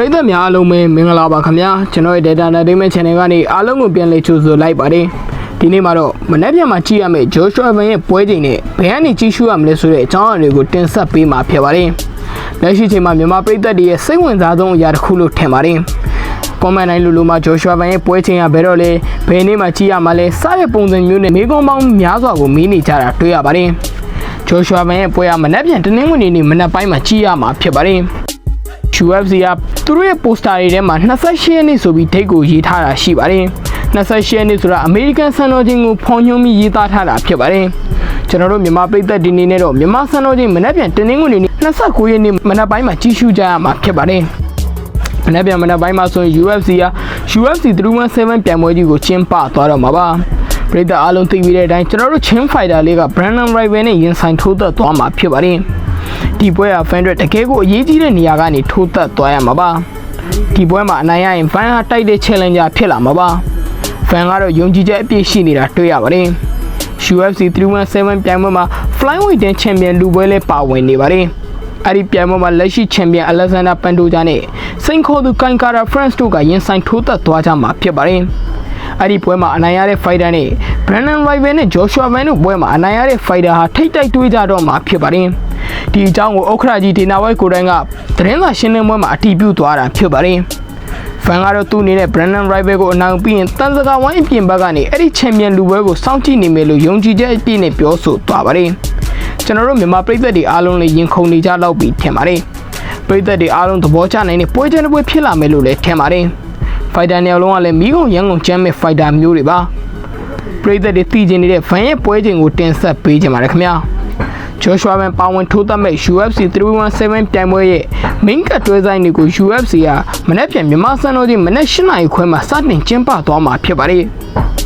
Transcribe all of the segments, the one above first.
ရိသတ်များအားလုံးပဲမင်္ဂလာပါခင်ဗျာကျွန်တော်ရဲ့ Data Entertainment Channel ကနေအားလုံးကိုပြန်လည်ကြိုဆိုလိုက်ပါတယ်ဒီနေ့မှာတော့မနေ့ပြန်မှာကြည့်ရမယ့် Joshua Van ရဲ့ပွဲချိန်နဲ့ဘယ်ကနေကြည့်ရှုရမလဲဆိုတဲ့အကြောင်းအရာတွေကိုတင်ဆက်ပေးမှာဖြစ်ပါတယ်လက်ရှိချိန်မှာမြန်မာပြည်သက်တွေရဲ့စိတ်ဝင်စားဆုံးအရာတစ်ခုလို့ထင်ပါတယ်ကွန်မန့်တိုင်းလူလူမှာ Joshua Van ရဲ့ပွဲချိန်ကဘယ်တော့လဲဘယ်နေ့မှကြည့်ရမှာလဲစတဲ့ပုံစံမျိုးနဲ့မိကုံးပေါင်းများစွာကိုမီးနေကြတာတွေ့ရပါတယ် Joshua Van ရဲ့ပွဲကမနေ့ပြန်တင်းနှင်းဝင်နေမနေ့ပိုင်းမှာကြည့်ရမှာဖြစ်ပါတယ် UFC ကသူတို့ရဲ့ poster တွေထဲမှာ28ရက်နေ့ဆိုပြီးဒိတ်ကိုရေးထားတာရှိပါတယ်28ရက်နေ့ဆိုတာ American စံတော်ချိန်ကိုဖော်ညွှန်းပြီးရေးသားထားတာဖြစ်ပါတယ်ကျွန်တော်တို့မြန်မာပြည်သက်ဒီနေ့နဲ့တော့မြန်မာစံတော်ချိန်မနေ့ပြန်တင်းနှင်းဝင်နေ29ရက်နေ့မနေ့ပိုင်းမှာကြီးစုကြရမှာဖြစ်ပါတယ်မနေ့ပြန်မနေ့ပိုင်းမှာဆိုရင် UFC က UFC 317ပြိုင်ပွဲကြီးကိုကျင်းပသွားတော့မှာပါပရိသတ်အားလုံးသိပြီးတဲ့အတိုင်းကျွန်တော်တို့ Chin Fighter လေးက Brandon Rival နဲ့ရင်ဆိုင်ထိုးသက်သွားမှာဖြစ်ပါတယ် ဒီပွဲက fan တွေတကယ်ကိုအရေးကြီးတဲ့နေရာကနေထိုးသက်သွားရမှာပါဒီပွဲမှာအနိုင်ရရင် fan ဟာတိုက်တဲ့ challenger ဖြစ်လာမှာပါ fan ကတော့ယုံကြည်ချက်အပြည့်ရှိနေတာတွေ့ရပါတယ် UFC 317ပြိုင်ပွဲမှာ Flyweight တင် Champion လူပွဲလဲပါဝင်နေပါတယ်အဲ့ဒီပြိုင်ပွဲမှာလက်ရှိ Champion Alexander Pantoja နဲ့စိန်ခေါ်သူ Kankara France တို့ကရင်ဆိုင်ထိုးသက်သွားကြမှာဖြစ်ပါတယ်အဲ့ဒီပွဲမှာအနိုင်ရတဲ့ fighter နဲ့ Brandon Rival နဲ့ Joshua Van တို့ပွဲမှာအနိုင်ရတဲ့ fighter ဟာထိတ်တိုက်တွေးကြတော့မှာဖြစ်ပါတယ် ဒီအကြောင်းကိုဥက္ခရာကြီးဒေနာဝိုက်ကိုတိုင်းကသတင်းစာရှင်းလင်းပွဲမှာအတည်ပြုသွားတာဖြစ်ပါတယ်ဖန်ကတော့သူ့အနေနဲ့ Brandon Rival ကိုအနိုင်ပြီးရင်တန်စကာဝိုင်းအပြင်ဘက်ကနေအဲ့ဒီချန်ပီယံလူပွဲကိုစောင့်ကြည့်နေမယ်လို့ယုံကြည်ချက်အပြည့်နဲ့ပြောဆိုသွားပါတယ်ကျွန်တော်တို့မြန်မာပြည်သက်တွေအားလုံးလည်းရင်ခုန်နေကြတော့ပြီထင်ပါတယ်ပြည်သက်တွေအားလုံးသဘောကျနိုင်တဲ့ပွဲချန်တစ်ပွဲဖြစ်လာမယ်လို့လည်းထင်ပါတယ်ဖိုက်တာနေရာလုံးကလည်းမိကုံရန်ကုန်ချမ်းမဲ့ဖိုက်တာမျိုးတွေပါပြည်သက်တွေသိကျင်နေတဲ့ဖန်ရဲ့ပွဲချိန်ကိုတင်ဆက်ပေးကြပါရခင်ဗျာ Joshua Van ပါဝင်ထိုးသက်မဲ့ UFC 317ပြိုင်ပွဲရဲ့ main ကတွဲဆိုင်တွေကို UFC ကမနေ့ပြန်မြန်မာစံတော်ချိန်မနေ့၈နာရီခွဲမှာစတင်ကျင်းပသွားမှာဖြစ်ပါတယ်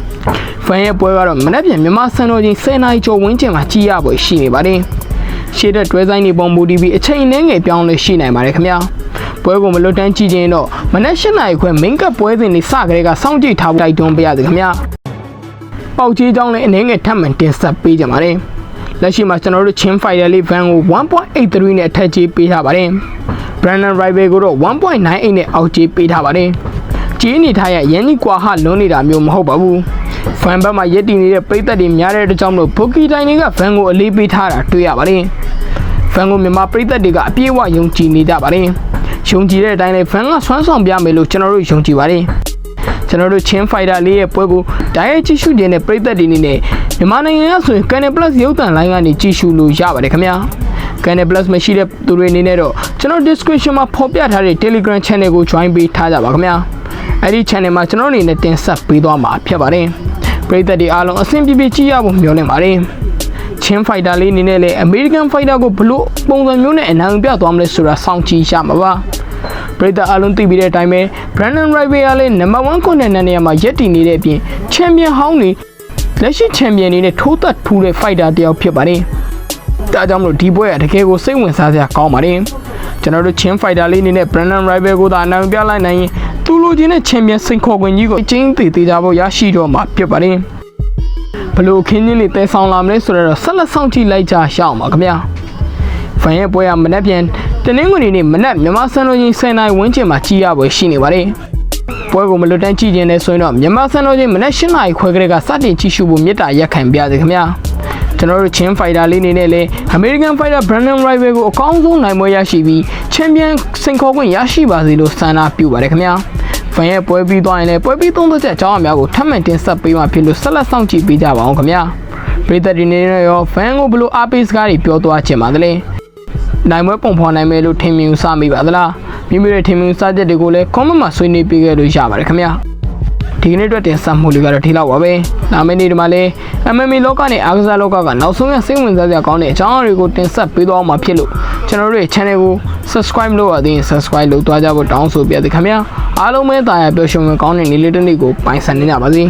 ။ဖန်ရဲ့ပွဲကတော့မနေ့ပြန်မြန်မာစံတော်ချိန်10နာရီကျော်ဝန်းကျင်မှာကြီးရပွဲရှိနေပါတယ်။ရှေ့တဲ့တွဲဆိုင်တွေပုံမူတည်ပြီးအချိန်နှင်းငယ်ပြောင်းလဲရှိနိုင်ပါတယ်ခင်ဗျာ။ပွဲကိုမလွတ်တမ်းကြည့်ခြင်းတော့မနေ့၈နာရီခွဲ main ကပွဲစဉ်တွေစကြတဲ့ကစောင့်ကြည့်ထားဖို့တိုက်တွန်းပေးရစေခင်ဗျာ။ပေါက်ကြီးကြောင်းလည်းအနေငယ်ထပ်မံတင်ဆက်ပေးကြပါတယ်။ လက်ရှိမှာကျွန်တော်တို့ချင်း fighter လေး van ကို1.83နဲ့အထက်ကြီးပေးထားပါတယ်။ Brandon Rival ကိုတော့1.98နဲ့အောက်ကြီးပေးထားပါတယ်။ကြီးနေထားရရန်ကြီးကွာဟလွန်းနေတာမျိုးမဟုတ်ပါဘူး။ fan ဘက်မှာရက်တည်နေတဲ့ပိတ်သက်တွေများတဲ့အတွက်ကြောင့်မလို့ဘိုကီတိုင်းတွေက van ကိုအလေးပေးထားတာတွေ့ရပါတယ်။ fan ကိုမြန်မာပိတ်သက်တွေကအပြည့်အဝယုံကြည်နေကြပါတယ်။ယုံကြည်တဲ့အတိုင်းလည်း fan ကဆွမ်းဆောင်ပြမယ်လို့ကျွန်တော်တို့ယုံကြည်ပါတယ်။ ကျွန်တော်တို့ချင်းဖိုက်တာလေးရဲ့ပွဲကိုဓာတ်ရိုက်ကြည့်ရှုခြင်းနဲ့ပြည်သက်တွေနေနဲ့မြန်မာနိုင်ငံကဆိုရင် Canal Plus ရုပ်သံလိုင်းကနေကြည့်ရှုလို့ရပါတယ်ခင်ဗျာ Canal Plus မရှိတဲ့သူတွေအနေနဲ့တော့ကျွန်တော် description မှာဖော်ပြထားတဲ့ Telegram channel ကို join ပေးထားကြပါခင်ဗျာအဲ့ဒီ channel မှာကျွန်တော်အနေနဲ့တင်ဆက်ပေးသွားမှာဖြစ်ပါတယ်ပြည်သက်တွေအားလုံးအဆင်ပြေပြေကြည့်ရဖို့မျှော်လင့်ပါတယ်ချင်းဖိုက်တာလေးအနေနဲ့လည်း American Fighter ကိုဘလို့ပုံစံမျိုးနဲ့အနိုင်ပြသွားမလဲဆိုတာစောင့်ကြည့်ရမှာပါ ပရိသတ်အလုံးသိပြီးတဲ့အတိုင်းပဲ Brandon Rival ကလည်း number 1 contender နေရာမှာရက်တည်နေတဲ့အပြင် champion ဟောင်းတွေလက်ရှိ champion တွေနဲ့ထိုးသက်ထူးတဲ့ fighter တယောက်ဖြစ်ပါတယ်။ဒါကြောင့်မလို့ဒီပွဲကတကယ်ကိုစိတ်ဝင်စားစရာကောင်းပါတယ်။ကျွန်တော်တို့ချင်း fighter လေးအနေနဲ့ Brandon Rival ကိုသာအနိုင်ပြလိုက်နိုင်ရင်သူလိုချင်တဲ့ champion စိန်ခေါ်ခွင့်ကြီးကိုအချင်းသေးသေးကြဖို့ရရှိတော့မှာဖြစ်ပါတယ်။ဘလို့ခင်းချင်းလေးတဲဆောင်လာမလဲဆိုတော့ဆက်လက်ဆောင်ကြည့်လိုက်ကြရအောင်ပါခင်ဗျာ။ဖန်ရဲ့ပွဲကမနက်ပြန် တနင်္ဂနွေနေ့မနက်မြန်မာစံတော်ချိန်10:00နာရီဝန်းကျင်မှာကြီးရပွဲရှိနေပါတယ်။ပွဲကိုမလွတ်တမ်းကြည့်ခြင်းနဲ့ဆိုရင်တော့မြန်မာစံတော်ချိန်မနက်၈နာရီခွဲကလေးကစတင်ကြည့်ရှုဖို့မြစ်တာရက်ခံပြရစေခင်ဗျာ။ကျွန်တော်တို့ချင်းဖိုက်တာလေးနေနဲ့လေ American Fighter Brandon Rival ကိုအကောင်းဆုံးနိုင်ပွဲရရှိပြီး Champion စင်ခေါ်ခွင့်ရရှိပါစေလို့ဆန္ဒပြုပါတယ်ခင်ဗျာ။ဖန်ရဲ့ပွဲပြီးသွားရင်လည်းပွဲပြီးသုံးသက်ချက်အကြောင်းအများကိုထပ်မံတင်ဆက်ပေးမှဖြစ်လို့ဆက်လက်ဆောင်ကြည့်ပေးကြပါအောင်ခင်ဗျာ။ပြည်သက်ဒီနေနဲ့ရောဖန်ကိုဘလို့အားပေးစကားတွေပြောသွားချင်ပါသလဲ။ နိုင်ပွဲပုံဖော်နိုင်မယ်လို့ထင်မြင်စမိပါသလားမိမိရဲ့ထင်မြင်စချက်တွေကိုလည်း comment မှာဆွေးနွေးပေးခဲ့လို့ရပါတယ်ခင်ဗျာဒီကနေ့အတွက်တင်ဆက်မှုလေးကတော့ဒီလောက်ပါပဲနာမည်နေ့ဒီမှာလည်း MMA လောကနဲ့အားကစားလောကကနောက်ဆုံးရစိတ်ဝင်စားစရာကောင်းတဲ့အကြောင်းအရာတွေကိုတင်ဆက်ပေးသွားမှာဖြစ်လို့ကျွန်တော်တို့ရဲ့ channel ကို subscribe လုပ်ရသေးရင် subscribe လုပ်သွားကြဖို့တောင်းဆိုပြရစီခင်ဗျာအားလုံးပဲတာယာပျော်ရွှင်ကောင်းတဲ့နေ့လေးတစ်နေ့ကိုပိုင်ဆိုင်နေကြပါစေ